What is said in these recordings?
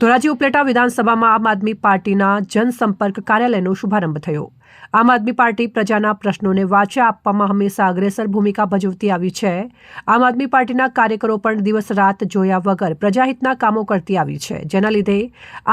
ધોરાજી ઉપલેટા વિધાનસભામાં આમ આદમી પાર્ટીના જનસંપર્ક કાર્યાલયનો શુભારંભ થયો. આમ આદમી પાર્ટી પ્રજાના પ્રશ્નોને વાચા આપવામાં હંમેશા અગ્રેસર ભૂમિકા ભજવતી આવી છે. આમ આદમી પાર્ટીના કાર્યકરો પણ દિવસ રાત જોયા વગર પ્રજાહિતના કામો કરતી આવી છે, જેના લીધે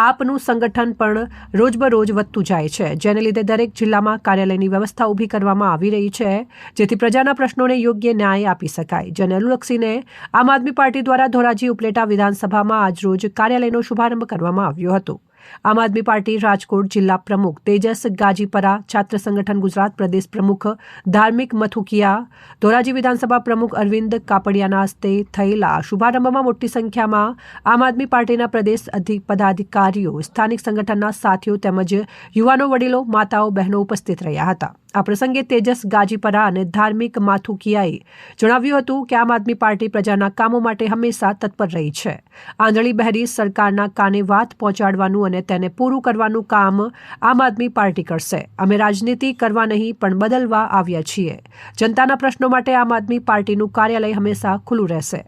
આપનું સંગઠન પણ રોજબરોજ વધતું જાય છે. જેને લીધે દરેક જિલ્લામાં કાર્યાલયની વ્યવસ્થા ઊભી કરવામાં આવી રહી છે, જેથી પ્રજાના પ્રશ્નોને યોગ્ય ન્યાય આપી શકાય. જેને અનુલક્ષીને આમ આદમી પાર્ટી દ્વારા ધોરાજી ઉપલેટા વિધાનસભામાં આજરોજ કાર્યાલયનો શુભારંભ કરવામાં આવ્યો હતો. આમ આદમી પાર્ટી રાજકોટ જિલ્લા પ્રમુખ તેજસ ગાજીપરા, છાત્ર સંગઠન ગુજરાત પ્રદેશ પ્રમુખ ધાર્મિક મથુકિયા, ધોરાજી વિધાનસભા પ્રમુખ અરવિંદ કાપડિયાના હસ્તે થયેલા શુભારંભમાં મોટી સંખ્યામાં આમ આદમી પાર્ટીના પ્રદેશ પદાધિકારીઓ, સ્થાનિક સંગઠનના સાથીઓ તેમજ યુવાનો વડીલો, માતાઓ, બહેનો ઉપસ્થિત રહ્યા હતા. આ પ્રસંગે તેજસ ગાજીપરા અને ધાર્મિક માથુકિયાએ જણાવ્યું હતું કે આમ આદમી પાર્ટી પ્રજાના કામો માટે હંમેશા તત્પર રહી છે. આંધળી બહેરી સરકારના કાને વાત પહોંચાડવાનું અને તેને પૂરું કરવાનું કામ આમ આદમી પાર્ટી કરશે. અમે રાજનીતિ કરવા નહીં, પણ બદલવા આવ્યા છીએ. જનતાના પ્રશ્નો માટે આમ આદમી પાર્ટીનું કાર્યાલય હંમેશા ખુલ્લું રહેશે.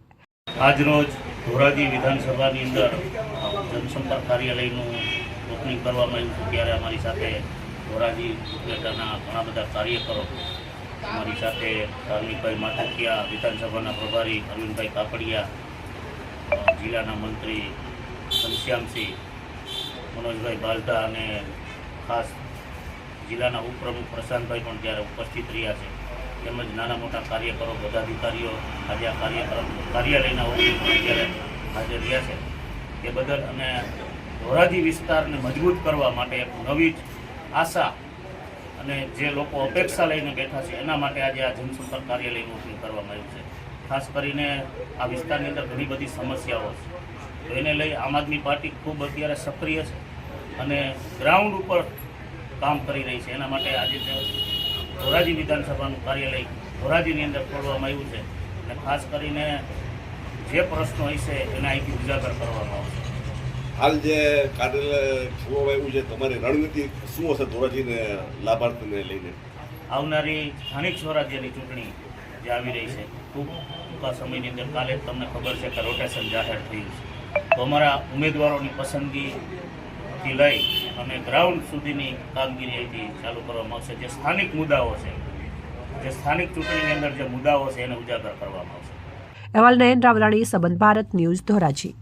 આજરોજ ધોરાજી વિધાનસભાની અંદર જનસંપર્ક કાર્યાલયનું ઓપનિંગ કરવામાં આવ્યું હતું. ત્યારે અમારી સાથે ધોરાજી ઉપલેટાના ઘણા બધા કાર્યકરો અમારી સાથે ધાર્મિકભાઈ માથકિયા, વિધાનસભાના પ્રભારી અરવિંદભાઈ કાપડિયા જિલ્લાના મંત્રી ઘનશ્યામસિંહ મનોજભાઈ બાલતા અને ખાસ જિલ્લાના ઉપપ્રમુખ પ્રશાંતભાઈ પણ ત્યારે ઉપસ્થિત રહ્યા છે, તેમજ નાના મોટા કાર્યકરો, પદાધિકારીઓ આજે આ કાર્યક્રમ, કાર્યાલયના ઓફિસમાં અત્યારે હાજર રહ્યા છે. એ બદલ અને ધોરાજી વિસ્તારને મજબૂત કરવા માટે એક નવી જ આશા અને જે લોકો અપેક્ષા લઈને બેઠા છે, એના માટે આજે આ જનસંપર્ક કાર્યાલયનું ઓપનિંગ કરવામાં આવ્યું છે. ખાસ કરીને આ વિસ્તારની અંદર ઘણી બધી સમસ્યાઓ છે. તો એને લઈ આમ આદમી પાર્ટી ખૂબ અત્યારે સક્રિય છે અને ગ્રાઉન્ડ ઉપર કામ કરી રહી છે. એના માટે આજે ધોરાજી વિધાનસભાનું કાર્યાલય ધોરાજીની અંદર ખોલવામાં આવ્યું છે અને ખાસ કરીને જે પ્રશ્નો હશે એને અહીંથી ઉજાગર કરવામાં આવશે. હાલ જે કાર્યાલય ખોલવામાં આવ્યું છે તમારી રણનીતિ શું હશે ધોરાજીને લાભાર્થીને લઈને? આવનારી સ્થાનિક સ્વરાજ્યની ચૂંટણી જે આવી રહી છે. ખૂબ ટૂંકા સમયની અંદર કાલે તમને ખબર છે કે રોટેશન જાહેર થયું છે. તો અમારા ઉમેદવારોની પસંદગીથી લઈ અને ગ્રાઉન્ડ સુધીની કામગીરી અહીંથી ચાલુ કરવામાં આવશે. જે સ્થાનિક મુદ્દાઓ છે, જે સ્થાનિક ચૂંટણીની અંદર જે મુદ્દાઓ છે, એને ઉજાગર કરવામાં આવશે. અહેવાલ નયન રાવલાણી સંબંધ ભારત ન્યૂઝ ધોરાજી.